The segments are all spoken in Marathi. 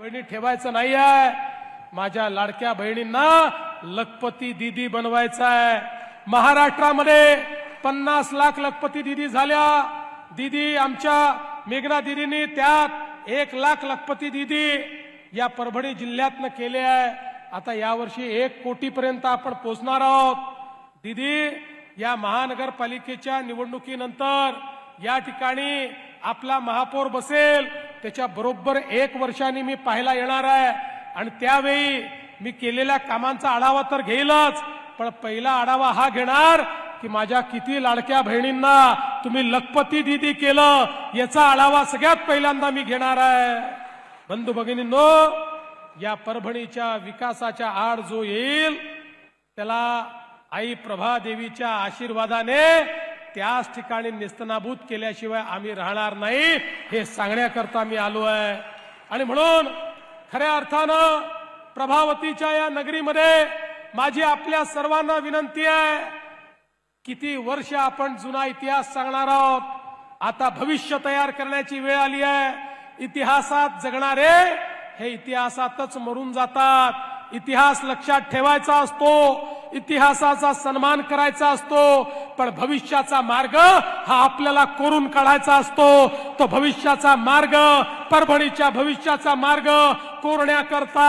बहिणी ठेवायचं नाही आहे माझ्या लाडक्या बहिणींना लखपती दिदी बनवायचं आहे महाराष्ट्रामध्ये पन्नास लाख लखपती दिदी झाल्या. दिदी आमच्या मेघना दिदींनी त्यात एक लाख लखपती दिदी या परभणी जिल्ह्यातनं केले आहे. आता यावर्षी एक कोटीपर्यंत आपण पोचणार आहोत. दिदी या महानगरपालिकेच्या निवडणुकीनंतर या ठिकाणी आपला महापौर बसेल. त्याच्या बरोबर एक वर्षाने मी पाहायला येणार आहे. आणि त्यावेळी मी केलेल्या कामांचा आढावा तर घेईलच पण पहिला आढावा हा घेणार की माझ्या किती लाडक्या बहिणींना तुम्ही लखपती दिदी केलं याचा आढावा सगळ्यात पहिल्यांदा मी घेणार आहे. बंधू भगिनींनो या परभणीच्या विकासाच्या आड जो येईल त्याला आई प्रभादेवीच्या आशीर्वादाने त्याच ठिकाणी निस्तनाभूत केल्याशिवाय आम्ही राहणार नाही हे सांगण्याकरता मी आलो आहे. आणि म्हणून खऱ्या अर्थानं प्रभावतीच्या या नगरीमध्ये माझी आपल्या सर्वांना विनंती आहे किती वर्ष आपण जुना इतिहास सांगणार आहोत. आता भविष्य तयार करण्याची वेळ आली आहे. इतिहासात जगणारे हे इतिहासातच मरून जातात. इतिहास लक्षात ठेवायचा असतो इतिहासाचा सन्मान करायचा असतो पण भविष्याचा मार्ग हा आपल्याला कोरून काढायचा असतो. तो भविष्याचा मार्ग परभणीच्या भविष्याचा मार्ग कोरण्याकरता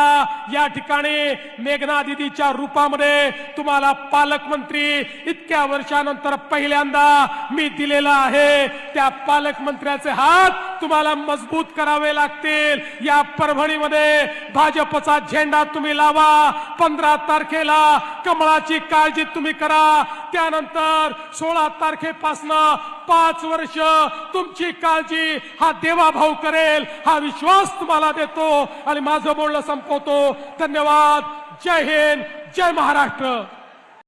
या ठिकाणी मेघना दिदीच्या रूपामध्ये तुम्हाला पालकमंत्री इतक्या वर्षानंतर पहिल्यांदा मी दिलेला आहे. त्या पालकमंत्र्याचे हात तुम्हाला मजबूत करावे लागतील. या परभणीमध्ये भाजपचा झेंडा तुम्ही लावा. पंधरा तारखेला कमळाची काळजी तुम्ही करा. त्यानंतर सोळा तारखेपासनं पाच वर्ष तुमची काळजी हा देवाभाऊ करेल हा विश्वास तुम्हाला देतो आणि माझं बोलणं संपवतो. धन्यवाद. जय हिंद. जय महाराष्ट्र.